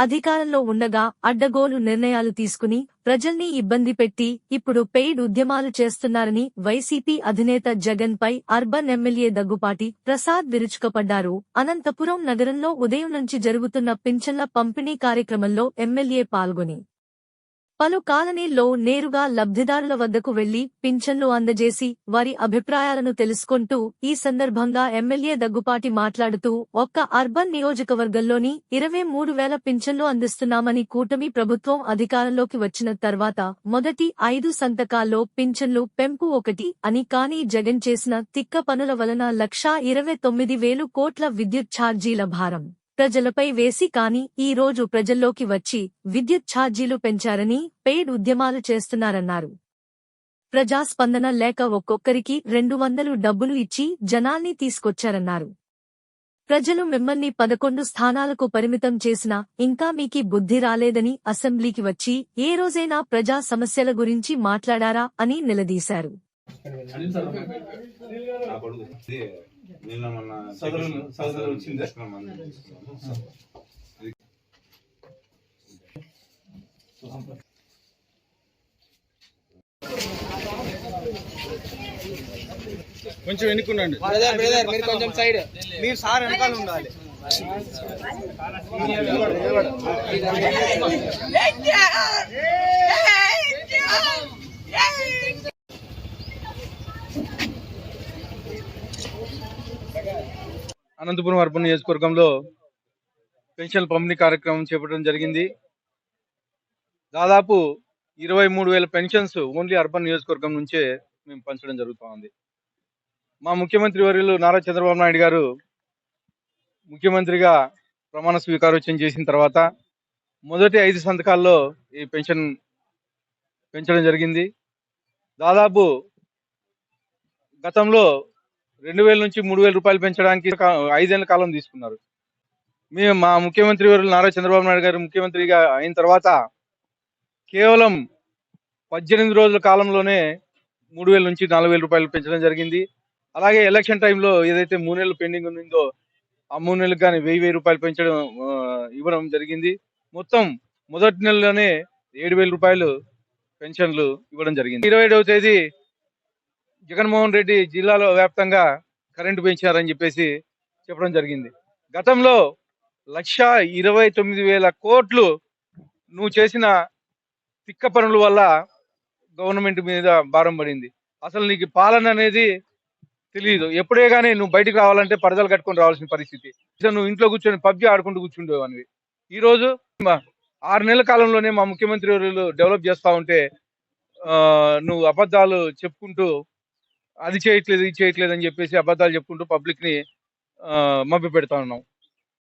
అధికారంలో ఉండగా అడ్డగోలు నిర్ణయాలు తీసుకుని ప్రజల్ని ఇబ్బంది పెట్టి ఇప్పుడు పెయిడ్ ఉద్యమాలు చేస్తున్నారని వైసీపీ అధినేత జగన్ పై అర్బన్ ఎమ్మెల్యే దగ్గుపాటి ప్రసాద్ విరుచుకపడ్డారు. అనంతపురం నగరంలో ఉదయం నుంచి జరుగుతున్న పింఛన్ల పంపిణీ కార్యక్రమంలో ఎమ్మెల్యే పాల్గొని పలు కాలనీల్లో నేరుగా లబ్ధిదారుల వద్దకు వెళ్ళి పింఛన్లు అందజేసి వారి అభిప్రాయాలను తెలుసుకుంటూ ఈ సందర్భంగా ఎమ్మెల్యే దగ్గుపాటి మాట్లాడుతూ ఒక్క అర్బన్ నియోజకవర్గంలోని ఇరవై మూడు వేల పింఛన్లు అందిస్తున్నామని కూటమి ప్రభుత్వం అధికారంలోకి వచ్చిన తర్వాత మొదటి ఐదు సంతకాల్లో పింఛన్లు పెంపు ఒకటి అని కానీ జగన్ చేసిన తిక్క పనుల వలన లక్షా ఇరవై తొమ్మిది వేలు కోట్ల విద్యుత్ ఛార్జీల భారం. ప్రజలపై వేసి కాని ఈ రోజు ప్రజల్లోకి వచ్చి విద్యుత్ ఛార్జీలు పెంచారని పెయిడ్ ఉద్యమాలు చేస్తున్నారన్నారు. ప్రజాస్పందన లేక ఒక్కొక్కరికి రెండు వందలు డబ్బులు ఇచ్చి జనాల్ని తీసుకొచ్చారన్నారు. ప్రజలు మిమ్మల్ని పదకొండు స్థానాలకు పరిమితం చేసినా ఇంకా మీకి బుద్ధి రాలేదని అసెంబ్లీకి వచ్చి ఏ రోజైనా ప్రజా సమస్యల గురించి మాట్లాడారా అని నిలదీశారు. నిన్న మొన్న వచ్చింది. కొంచెం ఎన్నుకున్నాండి మీరు కొంచెం సైడ్ మీరు సార్ వెనకాల ఉండాలి అనంతపురం అర్బన్ నియోజకవర్గంలో పెన్షన్ పంపిణీ కార్యక్రమం చేపట్టడం జరిగింది. దాదాపు ఇరవై మూడు వేల పెన్షన్స్ ఓన్లీ అర్బన్ నియోజకవర్గం నుంచే మేము పంచడం జరుగుతూ ఉంది. మా ముఖ్యమంత్రి వర్యులు నారా చంద్రబాబు నాయుడు గారు ముఖ్యమంత్రిగా ప్రమాణ స్వీకారోత్సవం చేసిన తర్వాత మొదటి ఐదు సంతకాల్లో ఈ పెన్షన్ పెంచడం జరిగింది. దాదాపు గతంలో రెండు వేల నుంచి మూడు వేల రూపాయలు పెంచడానికి ఐదేళ్ళ కాలం తీసుకున్నారు. మేము మా ముఖ్యమంత్రి వారు నారా చంద్రబాబు నాయుడు గారు ముఖ్యమంత్రిగా అయిన తర్వాత కేవలం పద్దెనిమిది రోజుల కాలంలోనే మూడు వేల నుంచి నాలుగు వేల రూపాయలు పెంచడం జరిగింది. అలాగే ఎలక్షన్ టైంలో ఏదైతే మూడు నెలలు పెండింగ్ ఉందో ఆ మూడు నెలలకు కానీ వెయ్యి వెయ్యి రూపాయలు పెంచడం ఇవ్వడం జరిగింది. మొత్తం మొదటి నెలలోనే ఏడు వేల రూపాయలు పెన్షన్లు ఇవ్వడం జరిగింది. ఇరవై ఏడవ తేదీ జగన్మోహన్ రెడ్డి జిల్లాలో వ్యాప్తంగా కరెంటు పెంచారని చెప్పేసి చెప్పడం జరిగింది. గతంలో లక్ష ఇరవై తొమ్మిది వేల కోట్లు నువ్వు చేసిన తిక్క పనుల వల్ల గవర్నమెంట్ మీద భారం పడింది. అసలు నీకు పాలన అనేది తెలియదు ఎప్పుడే కానీ నువ్వు బయటకు రావాలంటే పరదలు కట్టుకొని రావాల్సిన పరిస్థితి. నువ్వు ఇంట్లో కూర్చొని పబ్జి ఆడుకుంటూ కూర్చుండేవానివి. ఈ ఈరోజు ఆరు నెలల కాలంలోనే మా ముఖ్యమంత్రి డెవలప్ చేస్తూ ఉంటే నువ్వు అబద్ధాలు చెప్పుకుంటూ అది చేయట్లేదు ఇది చేయట్లేదు అని చెప్పేసి అబద్ధాలు చెప్పుకుంటూ పబ్లిక్ని మభ్య పెడతా ఉన్నాం.